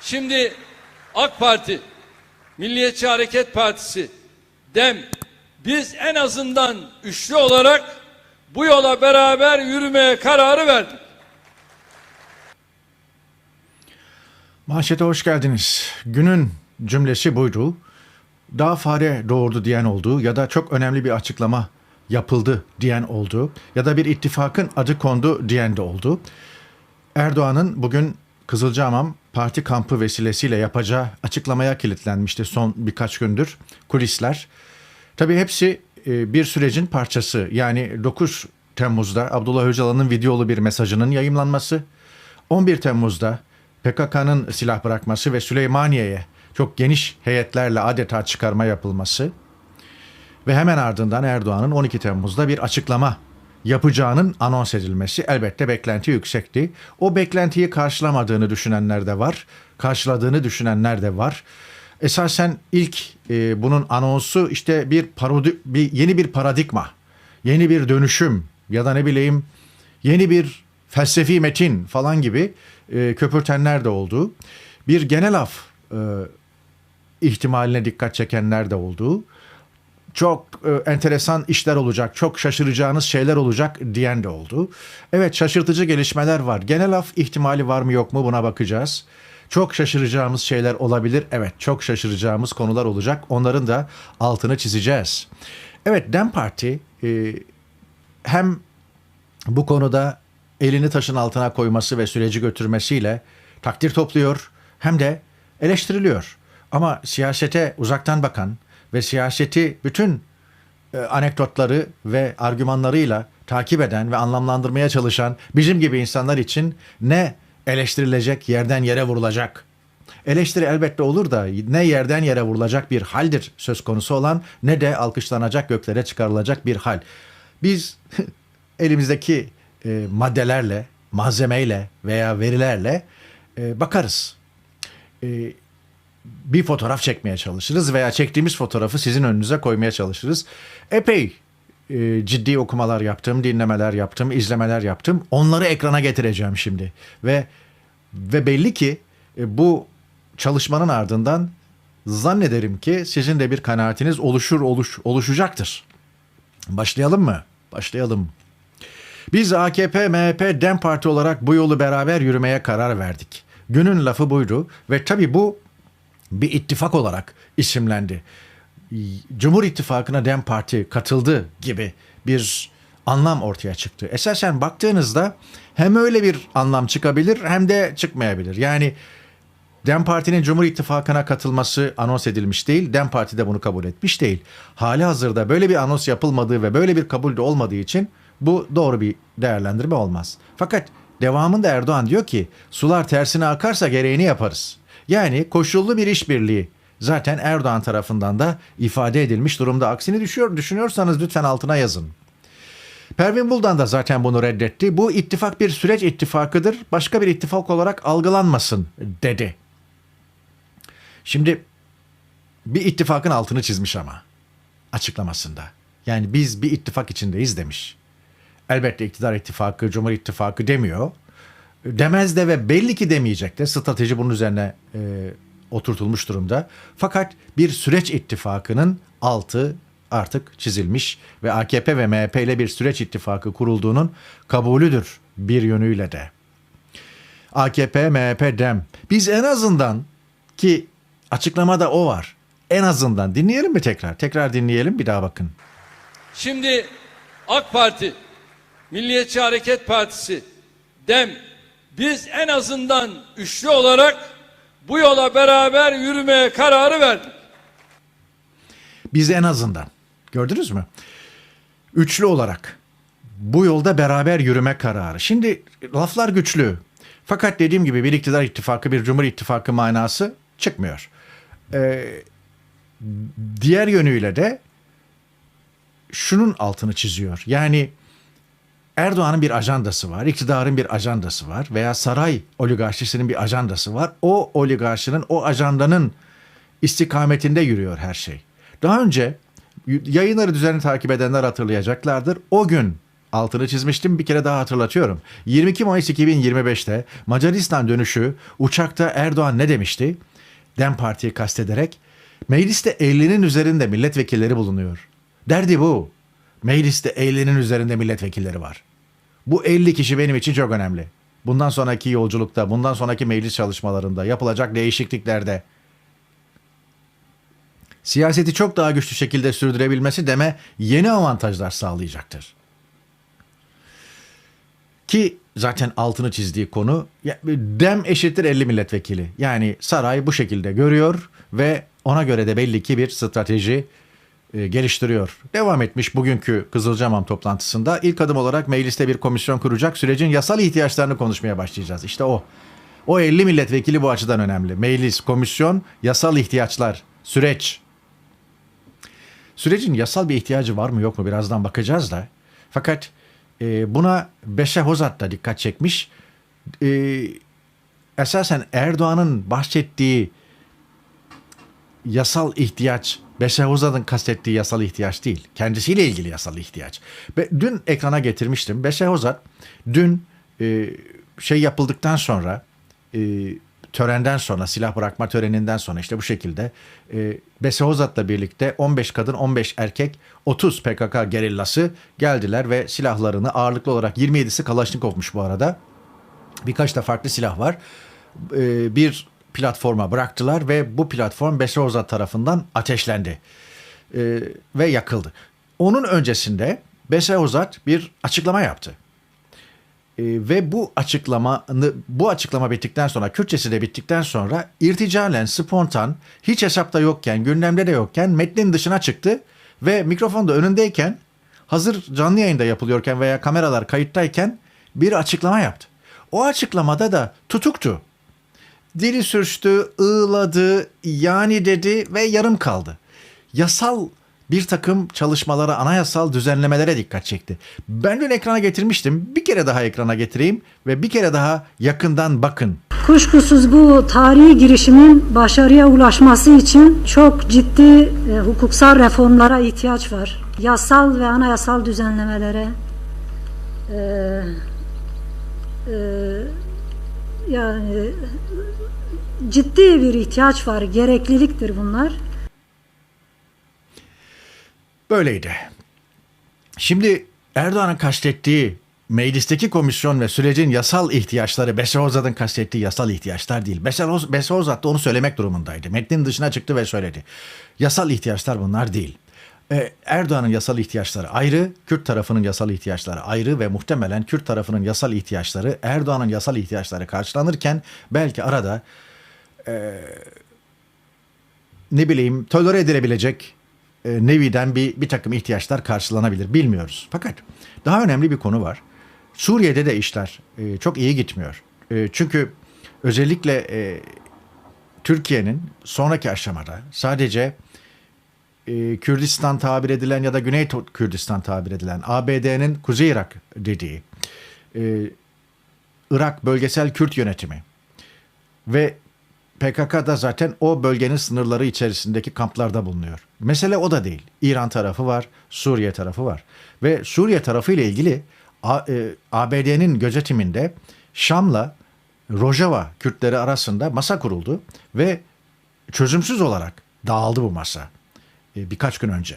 Şimdi AK Parti, Milliyetçi Hareket Partisi, DEM biz en azından üçlü olarak bu yola beraber yürümeye kararı verdik. Manşete hoş geldiniz. Günün cümlesi buydu. Daha fare doğurdu diyen oldu ya da çok önemli bir açıklama yapıldı diyen oldu ya da bir ittifakın adı kondu diyen de oldu. Erdoğan'ın bugün Kızılcahamam parti kampı vesilesiyle yapacağı açıklamaya kilitlenmişti son birkaç gündür kulisler. Tabii hepsi e, bir sürecin parçası. Yani 9 Temmuz'da Abdullah Öcalan'ın videolu bir mesajının yayımlanması, 11 Temmuz'da PKK'nın silah bırakması ve Süleymaniye'ye çok geniş heyetlerle adeta çıkarma yapılması ve hemen ardından Erdoğan'ın 12 Temmuz'da bir açıklama yapacağının anons edilmesi elbette beklenti yüksekti. O beklentiyi karşılamadığını düşünenler de var, karşıladığını düşünenler de var. Esasen ilk e, bunun anonsu işte bir parodi, bir yeni bir paradigma, yeni bir dönüşüm ya da ne bileyim yeni bir felsefi metin falan gibi e, köpürtenler de oldu. Bir genel af e, ihtimaline dikkat çekenler de oldu. Çok e, enteresan işler olacak, çok şaşıracağınız şeyler olacak diyen de oldu. Evet şaşırtıcı gelişmeler var. Genel af ihtimali var mı yok mu buna bakacağız. Çok şaşıracağımız şeyler olabilir. Evet çok şaşıracağımız konular olacak. Onların da altını çizeceğiz. Evet Dem Parti e, hem bu konuda elini taşın altına koyması ve süreci götürmesiyle takdir topluyor hem de eleştiriliyor. Ama siyasete uzaktan bakan ve siyaseti bütün e, anekdotları ve argümanlarıyla takip eden ve anlamlandırmaya çalışan bizim gibi insanlar için ne eleştirilecek, yerden yere vurulacak. Eleştiri elbette olur da ne yerden yere vurulacak bir haldir söz konusu olan ne de alkışlanacak göklere çıkarılacak bir hal. Biz elimizdeki e, maddelerle, malzemeyle veya verilerle e, bakarız. E, bir fotoğraf çekmeye çalışırız veya çektiğimiz fotoğrafı sizin önünüze koymaya çalışırız. Epey e, ciddi okumalar yaptım, dinlemeler yaptım, izlemeler yaptım. Onları ekrana getireceğim şimdi. Ve ve belli ki e, bu çalışmanın ardından zannederim ki sizin de bir kanaatiniz oluşur oluş, oluşacaktır. Başlayalım mı? Başlayalım. Biz AKP, MHP, DEM Parti olarak bu yolu beraber yürümeye karar verdik. Günün lafı buydu ve tabii bu bir ittifak olarak isimlendi. Cumhur İttifakı'na DEM Parti katıldı gibi bir anlam ortaya çıktı. Esasen baktığınızda hem öyle bir anlam çıkabilir hem de çıkmayabilir. Yani DEM Parti'nin Cumhur İttifakı'na katılması anons edilmiş değil. DEM Parti de bunu kabul etmiş değil. Hali hazırda böyle bir anons yapılmadığı ve böyle bir kabul de olmadığı için bu doğru bir değerlendirme olmaz. Fakat devamında Erdoğan diyor ki sular tersine akarsa gereğini yaparız. Yani koşullu bir işbirliği zaten Erdoğan tarafından da ifade edilmiş durumda. Aksini düşüyor, düşünüyorsanız lütfen altına yazın. Pervin Buldan da zaten bunu reddetti. Bu ittifak bir süreç ittifakıdır. Başka bir ittifak olarak algılanmasın dedi. Şimdi bir ittifakın altını çizmiş ama açıklamasında. Yani biz bir ittifak içindeyiz demiş. Elbette iktidar ittifakı, Cumhur İttifakı demiyor. Demez de ve belli ki demeyecek de strateji bunun üzerine e, oturtulmuş durumda. Fakat bir süreç ittifakının altı artık çizilmiş ve AKP ve MHP ile bir süreç ittifakı kurulduğunun kabulüdür bir yönüyle de. AKP, MHP, DEM. Biz en azından ki açıklamada o var. En azından dinleyelim mi tekrar? Tekrar dinleyelim bir daha bakın. Şimdi AK Parti, Milliyetçi Hareket Partisi, DEM biz en azından üçlü olarak bu yola beraber yürümeye kararı verdik. Biz en azından gördünüz mü? Üçlü olarak bu yolda beraber yürüme kararı. Şimdi laflar güçlü. Fakat dediğim gibi bir iktidar ittifakı, bir cumhur ittifakı manası çıkmıyor. Ee, diğer yönüyle de şunun altını çiziyor. Yani Erdoğan'ın bir ajandası var, iktidarın bir ajandası var veya saray oligarşisinin bir ajandası var. O oligarşinin, o ajandanın istikametinde yürüyor her şey. Daha önce yayınları düzenli takip edenler hatırlayacaklardır. O gün altını çizmiştim bir kere daha hatırlatıyorum. 22 Mayıs 2025'te Macaristan dönüşü uçakta Erdoğan ne demişti? Dem Parti'yi kastederek mecliste 50'nin üzerinde milletvekilleri bulunuyor. Derdi bu. Mecliste 50'nin üzerinde milletvekilleri var. Bu 50 kişi benim için çok önemli. Bundan sonraki yolculukta, bundan sonraki meclis çalışmalarında, yapılacak değişikliklerde siyaseti çok daha güçlü şekilde sürdürebilmesi deme yeni avantajlar sağlayacaktır. Ki zaten altını çizdiği konu dem eşittir 50 milletvekili. Yani saray bu şekilde görüyor ve ona göre de belli ki bir strateji geliştiriyor. Devam etmiş bugünkü Kızılcamam toplantısında ilk adım olarak mecliste bir komisyon kuracak sürecin yasal ihtiyaçlarını konuşmaya başlayacağız. İşte o. O 50 milletvekili bu açıdan önemli. Meclis, komisyon, yasal ihtiyaçlar, süreç. Sürecin yasal bir ihtiyacı var mı yok mu birazdan bakacağız da. Fakat e, buna Beşe Hozat da dikkat çekmiş. E, esasen Erdoğan'ın bahsettiği yasal ihtiyaç Beşe Hozat'ın kastettiği yasal ihtiyaç değil. Kendisiyle ilgili yasal ihtiyaç. Ve dün ekrana getirmiştim. Beşe Hozat dün e, şey yapıldıktan sonra e, törenden sonra silah bırakma töreninden sonra işte bu şekilde e, Bese Hozat'la birlikte 15 kadın 15 erkek 30 PKK gerillası geldiler ve silahlarını ağırlıklı olarak 27'si Kalaşnikov'muş bu arada. Birkaç da farklı silah var. E, bir platforma bıraktılar ve bu platform Bese Hozat tarafından ateşlendi e, ve yakıldı. Onun öncesinde Bese bir açıklama yaptı. E, ve bu açıklamanı bu açıklama bittikten sonra Kürtçesi de bittikten sonra irticalen spontan hiç hesapta yokken gündemde de yokken metnin dışına çıktı ve mikrofon önündeyken hazır canlı yayında yapılıyorken veya kameralar kayıttayken bir açıklama yaptı. O açıklamada da tutuktu. Dili sürçtü, ığladı, yani dedi ve yarım kaldı. Yasal bir takım çalışmalara, anayasal düzenlemelere dikkat çekti. Ben dün ekrana getirmiştim. Bir kere daha ekrana getireyim ve bir kere daha yakından bakın. Kuşkusuz bu tarihi girişimin başarıya ulaşması için çok ciddi e, hukuksal reformlara ihtiyaç var. Yasal ve anayasal düzenlemelere e, e, yani ciddi bir ihtiyaç var, gerekliliktir bunlar. Böyleydi. Şimdi Erdoğan'ın kastettiği meclisteki komisyon ve sürecin yasal ihtiyaçları Beşeozad'ın kastettiği yasal ihtiyaçlar değil. Beşeozad da onu söylemek durumundaydı. Metnin dışına çıktı ve söyledi. Yasal ihtiyaçlar bunlar değil. Ee, Erdoğan'ın yasal ihtiyaçları ayrı, Kürt tarafının yasal ihtiyaçları ayrı ve muhtemelen Kürt tarafının yasal ihtiyaçları Erdoğan'ın yasal ihtiyaçları karşılanırken belki arada e, ne bileyim tolere edilebilecek e, neviden bir, bir takım ihtiyaçlar karşılanabilir. Bilmiyoruz. Fakat daha önemli bir konu var. Suriye'de de işler e, çok iyi gitmiyor. E, çünkü özellikle e, Türkiye'nin sonraki aşamada sadece e, Kürdistan tabir edilen ya da Güney Kürdistan tabir edilen ABD'nin Kuzey Irak dediği e, Irak Bölgesel Kürt Yönetimi ve PKK da zaten o bölgenin sınırları içerisindeki kamplarda bulunuyor. Mesele o da değil. İran tarafı var, Suriye tarafı var. Ve Suriye tarafı ile ilgili ABD'nin gözetiminde Şam'la Rojava Kürtleri arasında masa kuruldu ve çözümsüz olarak dağıldı bu masa e, birkaç gün önce.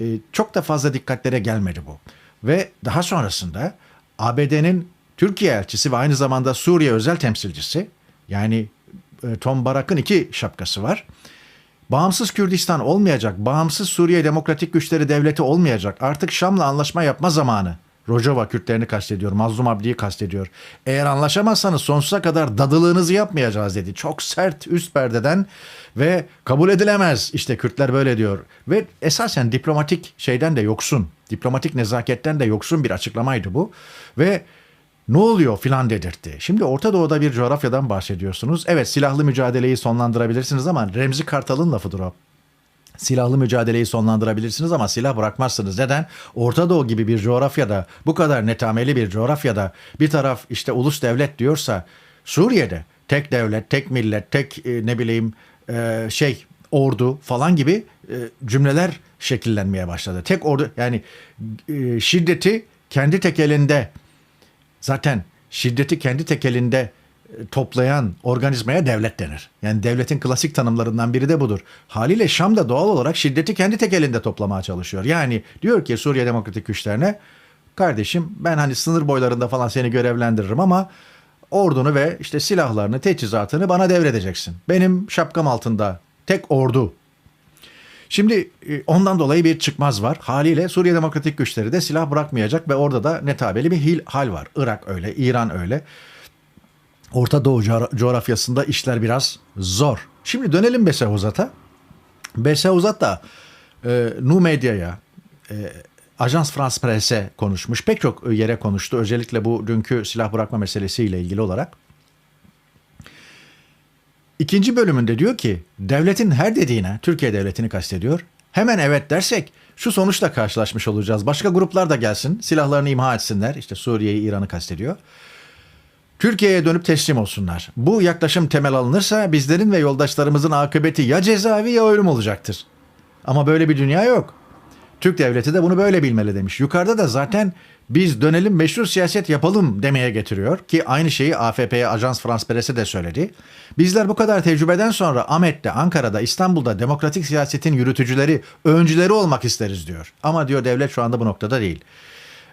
E, çok da fazla dikkatlere gelmedi bu. Ve daha sonrasında ABD'nin Türkiye elçisi ve aynı zamanda Suriye özel temsilcisi yani e, Tom Barak'ın iki şapkası var. Bağımsız Kürdistan olmayacak, bağımsız Suriye Demokratik Güçleri Devleti olmayacak. Artık Şam'la anlaşma yapma zamanı. Rojava Kürtlerini kastediyor, Mazlum Abdi'yi kastediyor. Eğer anlaşamazsanız sonsuza kadar dadılığınızı yapmayacağız dedi. Çok sert üst perdeden ve kabul edilemez. İşte Kürtler böyle diyor. Ve esasen diplomatik şeyden de yoksun, diplomatik nezaketten de yoksun bir açıklamaydı bu. Ve ne oluyor filan dedirtti. Şimdi Orta Doğu'da bir coğrafyadan bahsediyorsunuz. Evet silahlı mücadeleyi sonlandırabilirsiniz ama Remzi Kartal'ın lafıdır o. Silahlı mücadeleyi sonlandırabilirsiniz ama silah bırakmazsınız. Neden? Orta Doğu gibi bir coğrafyada, bu kadar netameli bir coğrafyada bir taraf işte ulus devlet diyorsa Suriye'de tek devlet, tek millet, tek e, ne bileyim e, şey ordu falan gibi e, cümleler şekillenmeye başladı. Tek ordu yani e, şiddeti kendi tekelinde zaten şiddeti kendi tekelinde toplayan organizmaya devlet denir. Yani devletin klasik tanımlarından biri de budur. Haliyle Şam da doğal olarak şiddeti kendi tekelinde toplamaya çalışıyor. Yani diyor ki Suriye Demokratik Güçlerine kardeşim ben hani sınır boylarında falan seni görevlendiririm ama ordunu ve işte silahlarını, teçhizatını bana devredeceksin. Benim şapkam altında tek ordu Şimdi e, ondan dolayı bir çıkmaz var. Haliyle Suriye Demokratik Güçleri de silah bırakmayacak ve orada da netabeli bir hil, hal var. Irak öyle, İran öyle. Orta Doğu coğra- coğrafyasında işler biraz zor. Şimdi dönelim Besehuzat'a. Besehuzat da e, Nu Medya'ya, e, Ajans France Presse konuşmuş. Pek çok yere konuştu. Özellikle bu dünkü silah bırakma meselesiyle ilgili olarak. İkinci bölümünde diyor ki devletin her dediğine Türkiye devletini kastediyor. Hemen evet dersek şu sonuçla karşılaşmış olacağız. Başka gruplar da gelsin silahlarını imha etsinler. İşte Suriye'yi İran'ı kastediyor. Türkiye'ye dönüp teslim olsunlar. Bu yaklaşım temel alınırsa bizlerin ve yoldaşlarımızın akıbeti ya cezaevi ya ölüm olacaktır. Ama böyle bir dünya yok. Türk devleti de bunu böyle bilmeli demiş. Yukarıda da zaten biz dönelim meşru siyaset yapalım demeye getiriyor ki aynı şeyi AFP'ye Ajans France Presse de söyledi. Bizler bu kadar tecrübeden sonra Ahmet'te, Ankara'da, İstanbul'da demokratik siyasetin yürütücüleri, öncüleri olmak isteriz diyor. Ama diyor devlet şu anda bu noktada değil.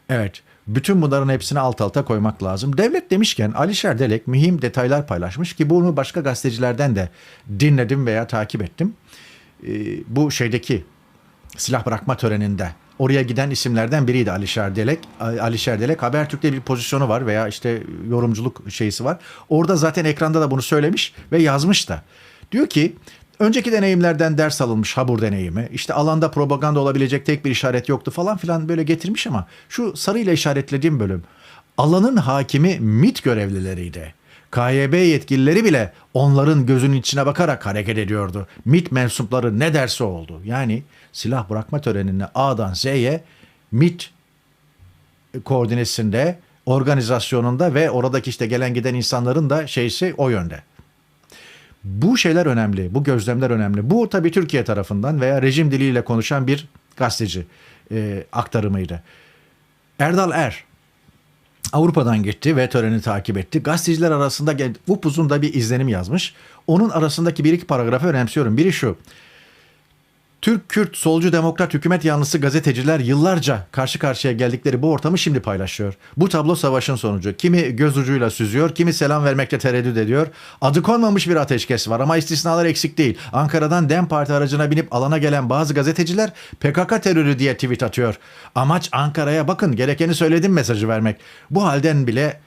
Evet, bütün bunların hepsini alt alta koymak lazım. Devlet demişken Alişer Delek mühim detaylar paylaşmış ki bunu başka gazetecilerden de dinledim veya takip ettim. Ee, bu şeydeki silah bırakma töreninde oraya giden isimlerden biriydi Alişer Delek. Alişer Delek Habertürk'te bir pozisyonu var veya işte yorumculuk şeysi var. Orada zaten ekranda da bunu söylemiş ve yazmış da. Diyor ki önceki deneyimlerden ders alınmış Habur deneyimi. İşte alanda propaganda olabilecek tek bir işaret yoktu falan filan böyle getirmiş ama şu sarıyla işaretlediğim bölüm alanın hakimi MIT görevlileriydi. KYB yetkilileri bile onların gözünün içine bakarak hareket ediyordu. MIT mensupları ne derse oldu. Yani silah bırakma törenini A'dan Z'ye MIT koordinesinde, organizasyonunda ve oradaki işte gelen giden insanların da şeysi o yönde. Bu şeyler önemli, bu gözlemler önemli. Bu tabii Türkiye tarafından veya rejim diliyle konuşan bir gazeteci e, aktarımıydı. Erdal Er, Avrupa'dan gitti ve töreni takip etti. Gazeteciler arasında gel- upuzun da bir izlenim yazmış. Onun arasındaki bir iki paragrafı önemsiyorum. Biri şu. Türk, Kürt, solcu, demokrat, hükümet yanlısı gazeteciler yıllarca karşı karşıya geldikleri bu ortamı şimdi paylaşıyor. Bu tablo savaşın sonucu. Kimi göz ucuyla süzüyor, kimi selam vermekte tereddüt ediyor. Adı konmamış bir ateşkes var ama istisnalar eksik değil. Ankara'dan DEM Parti aracına binip alana gelen bazı gazeteciler PKK terörü diye tweet atıyor. Amaç Ankara'ya bakın gerekeni söyledim mesajı vermek. Bu halden bile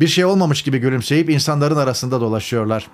bir şey olmamış gibi gülümseyip insanların arasında dolaşıyorlar.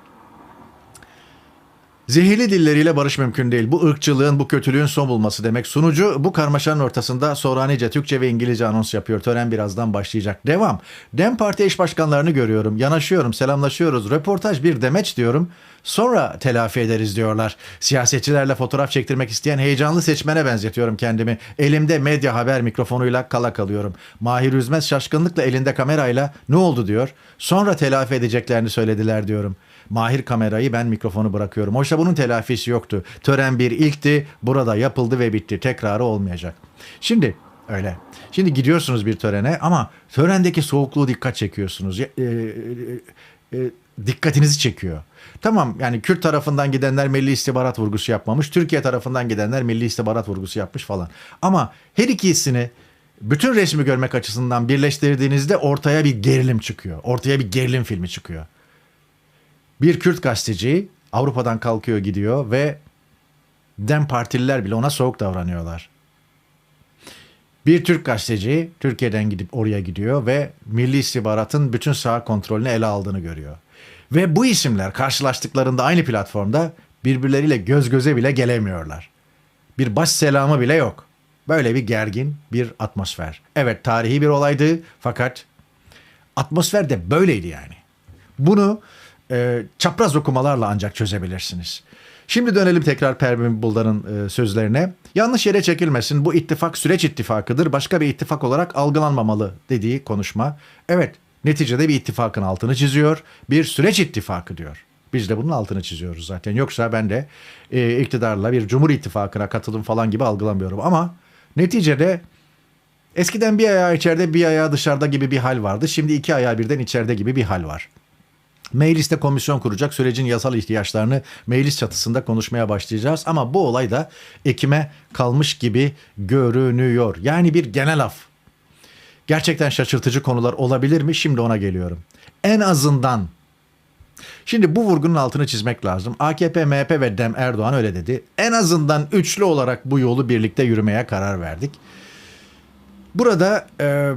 Zehirli dilleriyle barış mümkün değil. Bu ırkçılığın, bu kötülüğün son bulması demek. Sunucu bu karmaşanın ortasında sonra nice Türkçe ve İngilizce anons yapıyor. Tören birazdan başlayacak. Devam. Dem Parti eş başkanlarını görüyorum. Yanaşıyorum, selamlaşıyoruz. Röportaj bir demeç diyorum. Sonra telafi ederiz diyorlar. Siyasetçilerle fotoğraf çektirmek isteyen heyecanlı seçmene benzetiyorum kendimi. Elimde medya haber mikrofonuyla kala kalıyorum. Mahir Üzmez şaşkınlıkla elinde kamerayla ne oldu diyor. Sonra telafi edeceklerini söylediler diyorum. Mahir kamerayı ben mikrofonu bırakıyorum. Oysa bunun telafisi yoktu. Tören bir ilkti. Burada yapıldı ve bitti. Tekrarı olmayacak. Şimdi öyle. Şimdi gidiyorsunuz bir törene ama törendeki soğukluğu dikkat çekiyorsunuz. E, e, e, dikkatinizi çekiyor. Tamam yani Kürt tarafından gidenler milli istihbarat vurgusu yapmamış. Türkiye tarafından gidenler milli istihbarat vurgusu yapmış falan. Ama her ikisini bütün resmi görmek açısından birleştirdiğinizde ortaya bir gerilim çıkıyor. Ortaya bir gerilim filmi çıkıyor. Bir Kürt gazeteci Avrupa'dan kalkıyor gidiyor ve Dem Partililer bile ona soğuk davranıyorlar. Bir Türk gazeteci Türkiye'den gidip oraya gidiyor ve Milli İstihbarat'ın bütün sağ kontrolünü ele aldığını görüyor. Ve bu isimler karşılaştıklarında aynı platformda birbirleriyle göz göze bile gelemiyorlar. Bir baş selamı bile yok. Böyle bir gergin bir atmosfer. Evet tarihi bir olaydı fakat atmosfer de böyleydi yani. Bunu e, çapraz okumalarla ancak çözebilirsiniz. Şimdi dönelim tekrar Pervin Buldan'ın e, sözlerine. Yanlış yere çekilmesin bu ittifak süreç ittifakıdır. Başka bir ittifak olarak algılanmamalı dediği konuşma. Evet neticede bir ittifakın altını çiziyor. Bir süreç ittifakı diyor. Biz de bunun altını çiziyoruz zaten. Yoksa ben de e, iktidarla bir cumhur ittifakına katılım falan gibi algılamıyorum. Ama neticede Eskiden bir ayağı içeride bir ayağı dışarıda gibi bir hal vardı. Şimdi iki ayağı birden içeride gibi bir hal var. Mecliste komisyon kuracak sürecin yasal ihtiyaçlarını meclis çatısında konuşmaya başlayacağız. Ama bu olay da Ekim'e kalmış gibi görünüyor. Yani bir genel af. Gerçekten şaşırtıcı konular olabilir mi? Şimdi ona geliyorum. En azından Şimdi bu vurgunun altını çizmek lazım. AKP, MHP ve DEM Erdoğan öyle dedi. En azından üçlü olarak bu yolu birlikte yürümeye karar verdik. Burada e,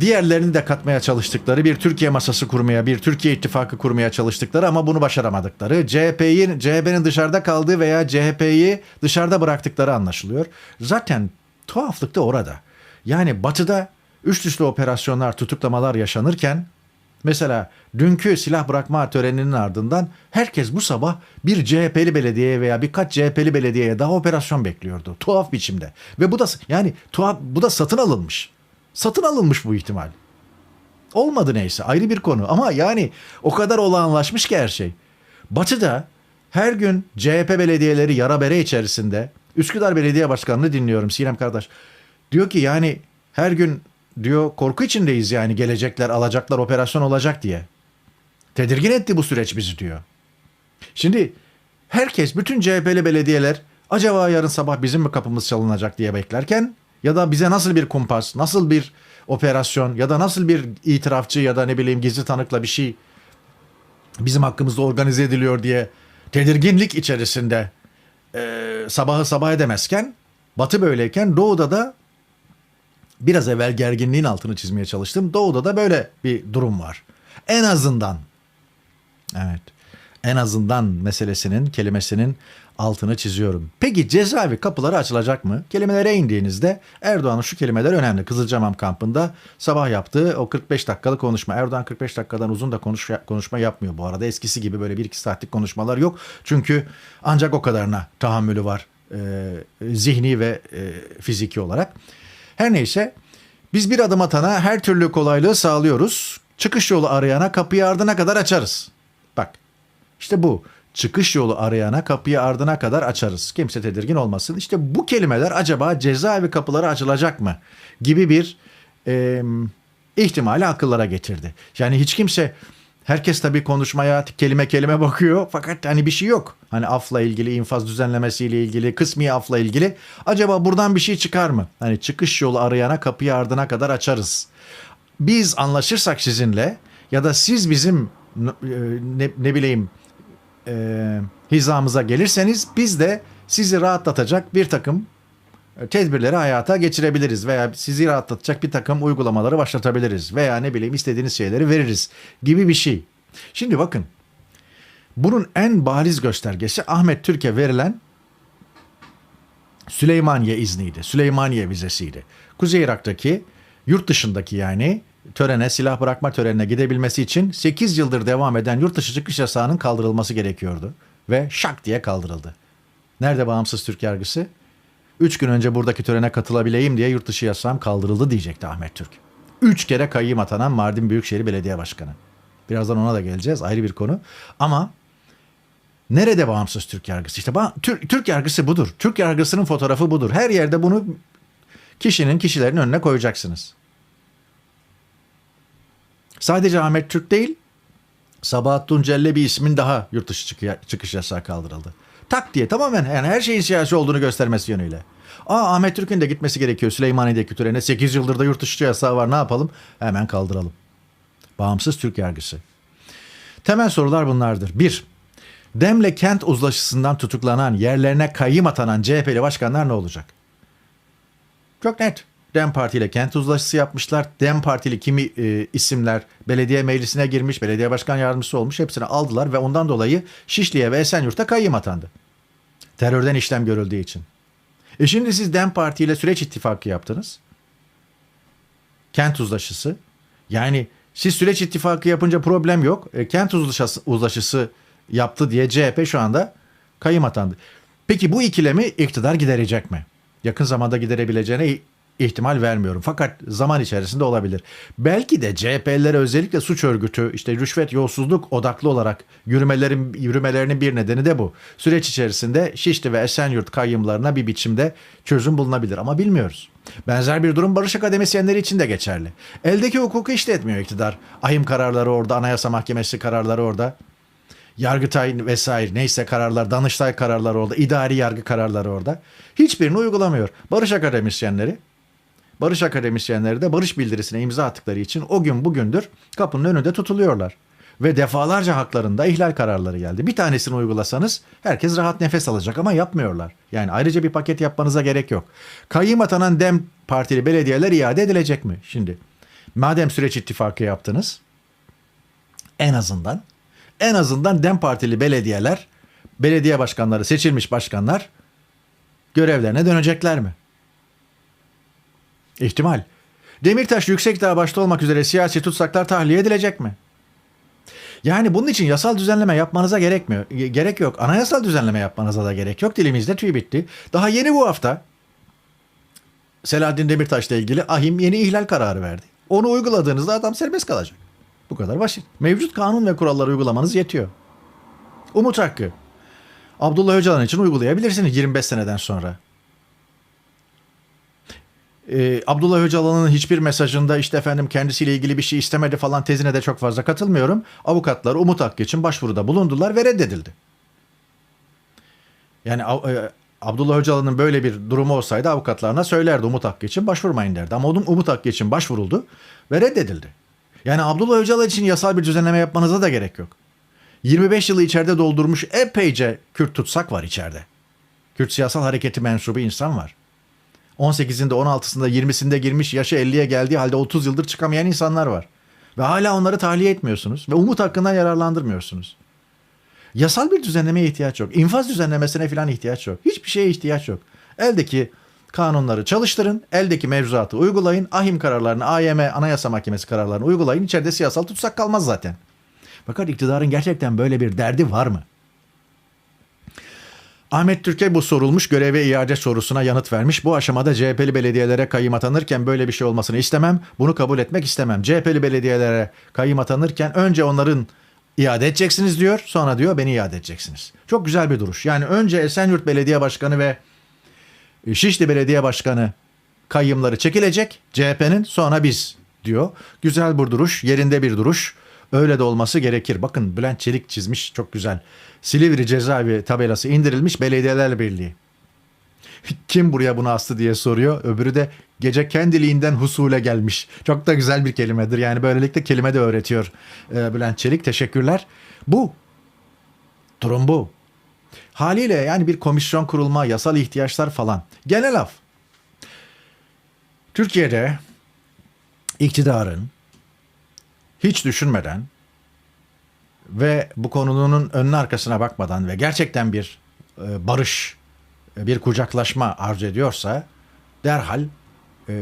diğerlerini de katmaya çalıştıkları bir Türkiye masası kurmaya, bir Türkiye ittifakı kurmaya çalıştıkları ama bunu başaramadıkları, CHP'yi CHP'nin dışarıda kaldığı veya CHP'yi dışarıda bıraktıkları anlaşılıyor. Zaten tuhaflık da orada. Yani batıda üst üste operasyonlar, tutuklamalar yaşanırken Mesela dünkü silah bırakma töreninin ardından herkes bu sabah bir CHP'li belediyeye veya birkaç CHP'li belediyeye daha operasyon bekliyordu. Tuhaf biçimde. Ve bu da yani tuhaf bu da satın alınmış. Satın alınmış bu ihtimal. Olmadı neyse ayrı bir konu ama yani o kadar olağanlaşmış ki her şey. Batı'da her gün CHP belediyeleri yara bere içerisinde Üsküdar Belediye Başkanı'nı dinliyorum Sinem kardeş. Diyor ki yani her gün diyor korku içindeyiz yani gelecekler alacaklar operasyon olacak diye. Tedirgin etti bu süreç bizi diyor. Şimdi herkes bütün CHP'li belediyeler acaba yarın sabah bizim mi kapımız çalınacak diye beklerken ya da bize nasıl bir kumpas, nasıl bir operasyon ya da nasıl bir itirafçı ya da ne bileyim gizli tanıkla bir şey bizim hakkımızda organize ediliyor diye tedirginlik içerisinde e, sabahı sabah edemezken Batı böyleyken Doğu'da da biraz evvel gerginliğin altını çizmeye çalıştım. Doğu'da da böyle bir durum var. En azından evet en azından meselesinin kelimesinin altını çiziyorum. Peki cezaevi kapıları açılacak mı? Kelimelere indiğinizde Erdoğan'ın şu kelimeler önemli. Kızılcamam kampında sabah yaptığı o 45 dakikalık konuşma. Erdoğan 45 dakikadan uzun da konuş, konuşma yapmıyor bu arada. Eskisi gibi böyle 1-2 saatlik konuşmalar yok. Çünkü ancak o kadarına tahammülü var. e, zihni ve e, fiziki olarak. Her neyse biz bir adım atana her türlü kolaylığı sağlıyoruz. Çıkış yolu arayana kapıyı ardına kadar açarız. Bak işte bu. Çıkış yolu arayana kapıyı ardına kadar açarız. Kimse tedirgin olmasın. İşte bu kelimeler acaba cezaevi kapıları açılacak mı? Gibi bir e, ihtimali akıllara getirdi. Yani hiç kimse herkes tabii konuşmaya kelime kelime bakıyor fakat hani bir şey yok. Hani afla ilgili, infaz düzenlemesiyle ilgili, kısmi afla ilgili. Acaba buradan bir şey çıkar mı? Hani çıkış yolu arayana kapıyı ardına kadar açarız. Biz anlaşırsak sizinle ya da siz bizim ne, ne bileyim e, hizamıza gelirseniz biz de sizi rahatlatacak bir takım e, tedbirleri hayata geçirebiliriz veya sizi rahatlatacak bir takım uygulamaları başlatabiliriz veya ne bileyim istediğiniz şeyleri veririz gibi bir şey. Şimdi bakın bunun en bariz göstergesi Ahmet Türk'e verilen Süleymaniye izniydi. Süleymaniye vizesiydi. Kuzey Irak'taki yurt dışındaki yani törene, silah bırakma törenine gidebilmesi için 8 yıldır devam eden yurt dışı çıkış yasağının kaldırılması gerekiyordu. Ve şak diye kaldırıldı. Nerede bağımsız Türk yargısı? 3 gün önce buradaki törene katılabileyim diye yurt dışı yasağım kaldırıldı diyecekti Ahmet Türk. 3 kere kayyım atanan Mardin Büyükşehir Belediye Başkanı. Birazdan ona da geleceğiz ayrı bir konu. Ama nerede bağımsız Türk yargısı? İşte ba- Türk, Türk yargısı budur. Türk yargısının fotoğrafı budur. Her yerde bunu kişinin kişilerin önüne koyacaksınız. Sadece Ahmet Türk değil, Sabahat Tuncel'le bir ismin daha yurt dışı çıkı- çıkış yasağı kaldırıldı. Tak diye tamamen yani her şeyin siyasi olduğunu göstermesi yönüyle. Aa Ahmet Türk'ün de gitmesi gerekiyor Süleymaniye'deki törene. 8 yıldır da yurt dışı yasağı var ne yapalım? Hemen kaldıralım. Bağımsız Türk yargısı. Temel sorular bunlardır. 1. Demle kent uzlaşısından tutuklanan, yerlerine kayyım atanan CHP'li başkanlar ne olacak? Çok net. Dem Parti ile kent uzlaşısı yapmışlar. Dem Partili kimi e, isimler belediye meclisine girmiş, belediye başkan yardımcısı olmuş. Hepsini aldılar ve ondan dolayı Şişli'ye ve Esenyurt'a kayyım atandı. Terörden işlem görüldüğü için. E şimdi siz Dem Parti ile süreç ittifakı yaptınız. Kent uzlaşısı. Yani siz süreç ittifakı yapınca problem yok. E, kent uzlaşısı, uzlaşısı yaptı diye CHP şu anda kayyım atandı. Peki bu ikilemi iktidar giderecek mi? Yakın zamanda giderebileceğine ihtimal vermiyorum. Fakat zaman içerisinde olabilir. Belki de CHP'lilere özellikle suç örgütü, işte rüşvet, yolsuzluk odaklı olarak yürümelerin yürümelerinin bir nedeni de bu. Süreç içerisinde Şişli ve Esenyurt kayyımlarına bir biçimde çözüm bulunabilir ama bilmiyoruz. Benzer bir durum barış akademisyenleri için de geçerli. Eldeki hukuku işletmiyor iktidar. Ahim kararları orada, Anayasa Mahkemesi kararları orada. Yargıtay vesaire neyse kararlar, Danıştay kararları orada, idari yargı kararları orada. Hiçbirini uygulamıyor. Barış akademisyenleri, barış akademisyenleri de barış bildirisine imza attıkları için o gün bugündür kapının önünde tutuluyorlar. Ve defalarca haklarında ihlal kararları geldi. Bir tanesini uygulasanız herkes rahat nefes alacak ama yapmıyorlar. Yani ayrıca bir paket yapmanıza gerek yok. Kayyım atanan DEM partili belediyeler iade edilecek mi? Şimdi madem süreç ittifakı yaptınız en azından en azından DEM partili belediyeler, belediye başkanları, seçilmiş başkanlar görevlerine dönecekler mi? İhtimal. Demirtaş Yüksekdağ başta olmak üzere siyasi tutsaklar tahliye edilecek mi? Yani bunun için yasal düzenleme yapmanıza gerekmiyor. Gerek yok. Anayasal düzenleme yapmanıza da gerek yok. Dilimizde tüy bitti. Daha yeni bu hafta Selahattin Demirtaş'la ilgili ahim yeni ihlal kararı verdi. Onu uyguladığınızda adam serbest kalacak. Bu kadar basit. Mevcut kanun ve kuralları uygulamanız yetiyor. Umut hakkı. Abdullah Öcalan için uygulayabilirsiniz 25 seneden sonra. Ee, Abdullah Öcalan'ın hiçbir mesajında işte efendim kendisiyle ilgili bir şey istemedi falan tezine de çok fazla katılmıyorum. Avukatlar Umut Hakkı için başvuruda bulundular ve reddedildi. Yani e, Abdullah Öcalan'ın böyle bir durumu olsaydı avukatlarına söylerdi Umut Hakkı için başvurmayın derdi. Ama Umut Hakkı için başvuruldu ve reddedildi. Yani Abdullah Öcalan için yasal bir düzenleme yapmanıza da gerek yok. 25 yılı içeride doldurmuş epeyce Kürt tutsak var içeride. Kürt siyasal hareketi mensubu insan var. 18'inde, 16'sında, 20'sinde girmiş, yaşı 50'ye geldiği halde 30 yıldır çıkamayan insanlar var. Ve hala onları tahliye etmiyorsunuz ve umut hakkından yararlandırmıyorsunuz. Yasal bir düzenlemeye ihtiyaç yok. İnfaz düzenlemesine falan ihtiyaç yok. Hiçbir şeye ihtiyaç yok. Eldeki kanunları çalıştırın, eldeki mevzuatı uygulayın, ahim kararlarını, AYM, Anayasa Mahkemesi kararlarını uygulayın. İçeride siyasal tutsak kalmaz zaten. Fakat iktidarın gerçekten böyle bir derdi var mı? Ahmet Türk'e bu sorulmuş göreve iade sorusuna yanıt vermiş. Bu aşamada CHP'li belediyelere kayyım atanırken böyle bir şey olmasını istemem. Bunu kabul etmek istemem. CHP'li belediyelere kayyım atanırken önce onların iade edeceksiniz diyor. Sonra diyor beni iade edeceksiniz. Çok güzel bir duruş. Yani önce Esenyurt Belediye Başkanı ve Şişli Belediye Başkanı kayyımları çekilecek. CHP'nin sonra biz diyor. Güzel bir duruş, yerinde bir duruş. Öyle de olması gerekir. Bakın Bülent Çelik çizmiş çok güzel. Silivri cezaevi tabelası indirilmiş Belediyeler Birliği. Kim buraya bunu astı diye soruyor. Öbürü de gece kendiliğinden husule gelmiş. Çok da güzel bir kelimedir. Yani böylelikle kelime de öğretiyor e, Bülent Çelik. Teşekkürler. Bu. Durum bu. Haliyle yani bir komisyon kurulma, yasal ihtiyaçlar falan. Genel af. Türkiye'de iktidarın hiç düşünmeden ve bu konunun önüne arkasına bakmadan ve gerçekten bir e, barış, e, bir kucaklaşma arzu ediyorsa derhal e,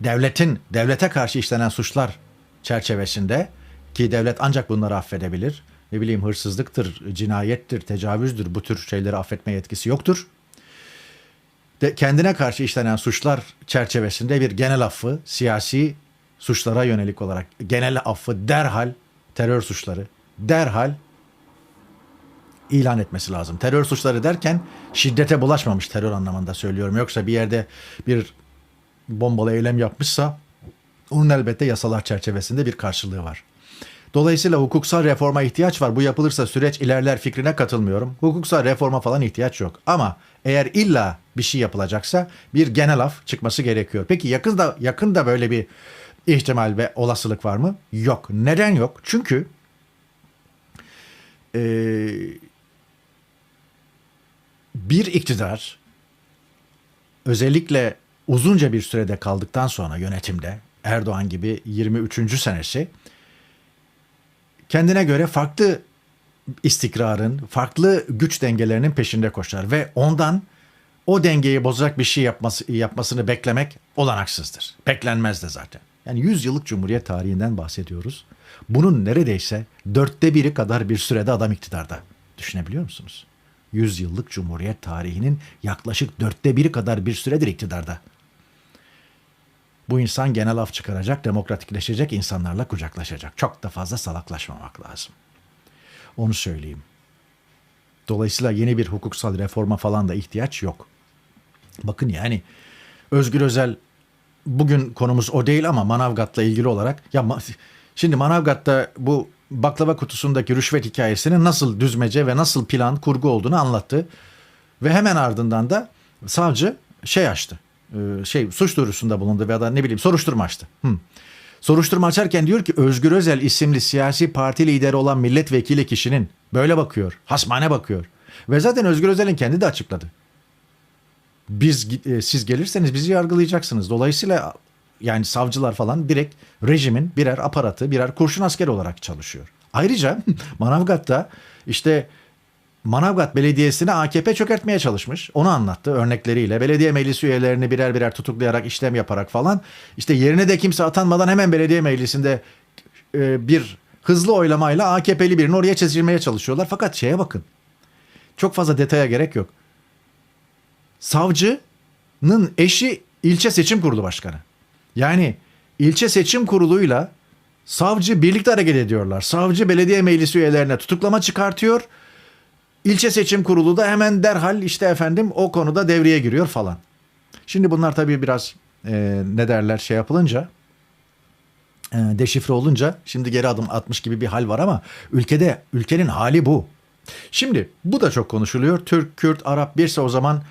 devletin, devlete karşı işlenen suçlar çerçevesinde ki devlet ancak bunları affedebilir. Ne bileyim hırsızlıktır, cinayettir, tecavüzdür bu tür şeyleri affetme yetkisi yoktur. De, kendine karşı işlenen suçlar çerçevesinde bir genel affı, siyasi suçlara yönelik olarak genel affı derhal terör suçları derhal ilan etmesi lazım. Terör suçları derken şiddete bulaşmamış terör anlamında söylüyorum. Yoksa bir yerde bir bombalı eylem yapmışsa onun elbette yasalar çerçevesinde bir karşılığı var. Dolayısıyla hukuksal reforma ihtiyaç var. Bu yapılırsa süreç ilerler fikrine katılmıyorum. Hukuksal reforma falan ihtiyaç yok. Ama eğer illa bir şey yapılacaksa bir genel af çıkması gerekiyor. Peki yakında yakında böyle bir ihtimal ve olasılık var mı? Yok. Neden yok? Çünkü e, bir iktidar özellikle uzunca bir sürede kaldıktan sonra yönetimde Erdoğan gibi 23. senesi kendine göre farklı istikrarın, farklı güç dengelerinin peşinde koşar ve ondan o dengeyi bozacak bir şey yapması, yapmasını beklemek olanaksızdır. Beklenmez de zaten. Yani 100 yıllık Cumhuriyet tarihinden bahsediyoruz. Bunun neredeyse dörtte biri kadar bir sürede adam iktidarda. Düşünebiliyor musunuz? 100 yıllık Cumhuriyet tarihinin yaklaşık dörtte biri kadar bir süredir iktidarda. Bu insan genel af çıkaracak, demokratikleşecek, insanlarla kucaklaşacak. Çok da fazla salaklaşmamak lazım. Onu söyleyeyim. Dolayısıyla yeni bir hukuksal reforma falan da ihtiyaç yok. Bakın yani Özgür Özel bugün konumuz o değil ama Manavgat'la ilgili olarak ya şimdi Manavgat'ta bu baklava kutusundaki rüşvet hikayesinin nasıl düzmece ve nasıl plan kurgu olduğunu anlattı. Ve hemen ardından da savcı şey açtı. Ee, Şey suç duyurusunda bulundu veya da ne bileyim soruşturma açtı. Hı. Soruşturma açarken diyor ki Özgür Özel isimli siyasi parti lideri olan milletvekili kişinin böyle bakıyor. Hasmane bakıyor. Ve zaten Özgür Özel'in kendi de açıkladı biz e, siz gelirseniz bizi yargılayacaksınız. Dolayısıyla yani savcılar falan direkt rejimin birer aparatı, birer kurşun askeri olarak çalışıyor. Ayrıca Manavgat'ta işte Manavgat Belediyesi'ni AKP çökertmeye çalışmış. Onu anlattı örnekleriyle. Belediye meclis üyelerini birer birer tutuklayarak, işlem yaparak falan. İşte yerine de kimse atanmadan hemen belediye meclisinde e, bir hızlı oylamayla AKP'li birini oraya çizilmeye çalışıyorlar. Fakat şeye bakın. Çok fazla detaya gerek yok savcının eşi ilçe seçim kurulu başkanı. Yani ilçe seçim kuruluyla savcı birlikte hareket ediyorlar. Savcı belediye meclisi üyelerine tutuklama çıkartıyor. İlçe seçim kurulu da hemen derhal işte efendim o konuda devreye giriyor falan. Şimdi bunlar tabii biraz e, ne derler şey yapılınca e, deşifre olunca şimdi geri adım atmış gibi bir hal var ama ülkede ülkenin hali bu. Şimdi bu da çok konuşuluyor. Türk, Kürt, Arap birse o zaman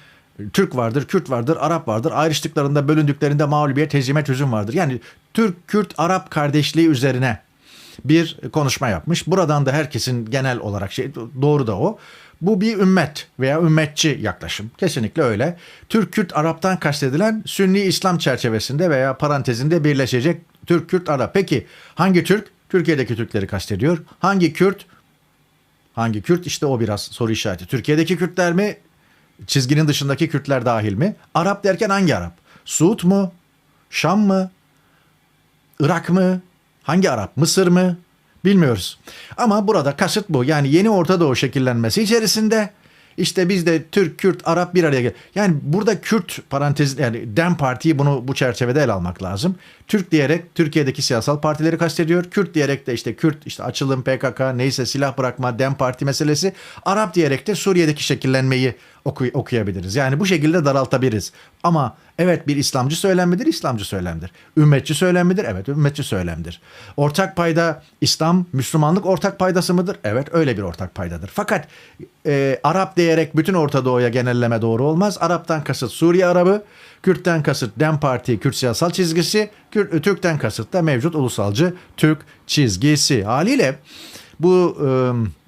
Türk vardır, Kürt vardır, Arap vardır. Ayrıştıklarında, bölündüklerinde mağlubiyet, hezimet, hüzün vardır. Yani Türk, Kürt, Arap kardeşliği üzerine bir konuşma yapmış. Buradan da herkesin genel olarak şey doğru da o. Bu bir ümmet veya ümmetçi yaklaşım. Kesinlikle öyle. Türk, Kürt, Arap'tan kastedilen Sünni İslam çerçevesinde veya parantezinde birleşecek Türk, Kürt, Arap. Peki hangi Türk? Türkiye'deki Türkleri kastediyor. Hangi Kürt? Hangi Kürt? İşte o biraz soru işareti. Türkiye'deki Kürtler mi? Çizginin dışındaki Kürtler dahil mi? Arap derken hangi Arap? Suud mu? Şam mı? Irak mı? Hangi Arap? Mısır mı? Bilmiyoruz. Ama burada kasıt bu. Yani yeni Orta Doğu şekillenmesi içerisinde işte biz de Türk, Kürt, Arap bir araya gel. Yani burada Kürt parantez yani Dem Parti'yi bunu bu çerçevede ele almak lazım. Türk diyerek Türkiye'deki siyasal partileri kastediyor. Kürt diyerek de işte Kürt, işte açılım, PKK, neyse silah bırakma, Dem Parti meselesi. Arap diyerek de Suriye'deki şekillenmeyi oku- okuyabiliriz. Yani bu şekilde daraltabiliriz. Ama evet bir İslamcı söylemmidir, İslamcı söylemdir. Ümmetçi söylemmidir, evet ümmetçi söylemdir. Ortak payda İslam, Müslümanlık ortak paydası mıdır? Evet öyle bir ortak paydadır. Fakat e, Arap diyerek bütün Orta Doğu'ya genelleme doğru olmaz. Arap'tan kasıt Suriye Arabı, Kürt'ten kasıt Dem Parti, Kürt siyasal çizgisi, Kürt, Türk'ten kasıt da mevcut ulusalcı Türk çizgisi. Haliyle bu... E,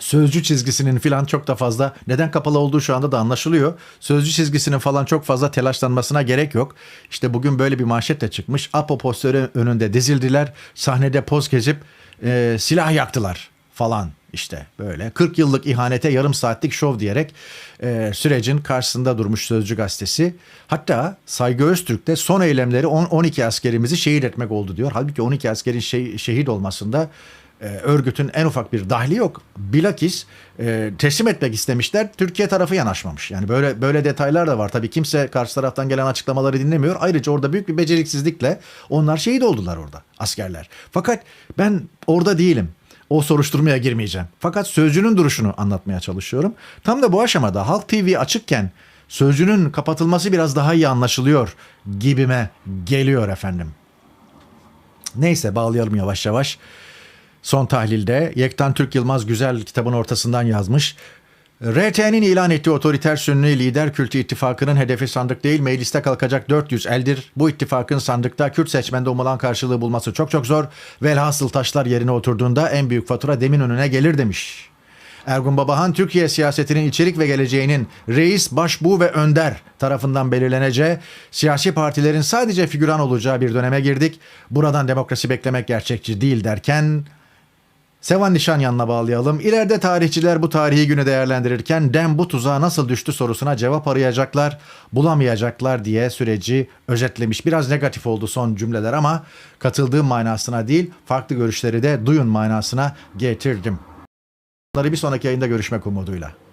sözcü çizgisinin filan çok da fazla neden kapalı olduğu şu anda da anlaşılıyor. Sözcü çizgisinin falan çok fazla telaşlanmasına gerek yok. İşte bugün böyle bir manşet de çıkmış. Apo posteri önünde dizildiler. Sahnede poz gezip e, silah yaktılar falan işte böyle 40 yıllık ihanete yarım saatlik şov diyerek e, sürecin karşısında durmuş Sözcü gazetesi. Hatta Saygı Öztürk son eylemleri 10 12 askerimizi şehit etmek oldu diyor. Halbuki 12 askerin şey, şehit olmasında e, örgütün en ufak bir dahli yok. Bilakis e, teslim etmek istemişler. Türkiye tarafı yanaşmamış. Yani böyle böyle detaylar da var. Tabii kimse karşı taraftan gelen açıklamaları dinlemiyor. Ayrıca orada büyük bir beceriksizlikle onlar şehit oldular orada askerler. Fakat ben orada değilim. O soruşturmaya girmeyeceğim. Fakat sözcünün duruşunu anlatmaya çalışıyorum. Tam da bu aşamada Halk TV açıkken sözcünün kapatılması biraz daha iyi anlaşılıyor gibime geliyor efendim. Neyse bağlayalım yavaş yavaş. Son tahlilde Yektan Türk Yılmaz Güzel kitabın ortasından yazmış. RT'nin ilan ettiği otoriter Sünni lider kültü ittifakının hedefi sandık değil mecliste kalkacak 400 eldir. Bu ittifakın sandıkta Kürt seçmende umulan karşılığı bulması çok çok zor. Velhasıl taşlar yerine oturduğunda en büyük fatura demin önüne gelir demiş. Ergun Babahan Türkiye siyasetinin içerik ve geleceğinin reis, başbuğ ve önder tarafından belirleneceği, siyasi partilerin sadece figüran olacağı bir döneme girdik. Buradan demokrasi beklemek gerçekçi değil derken Sevan Nişanyan'la bağlayalım. İleride tarihçiler bu tarihi günü değerlendirirken Dem bu tuzağa nasıl düştü sorusuna cevap arayacaklar, bulamayacaklar diye süreci özetlemiş. Biraz negatif oldu son cümleler ama katıldığım manasına değil, farklı görüşleri de duyun manasına getirdim. Bunları bir sonraki yayında görüşmek umuduyla.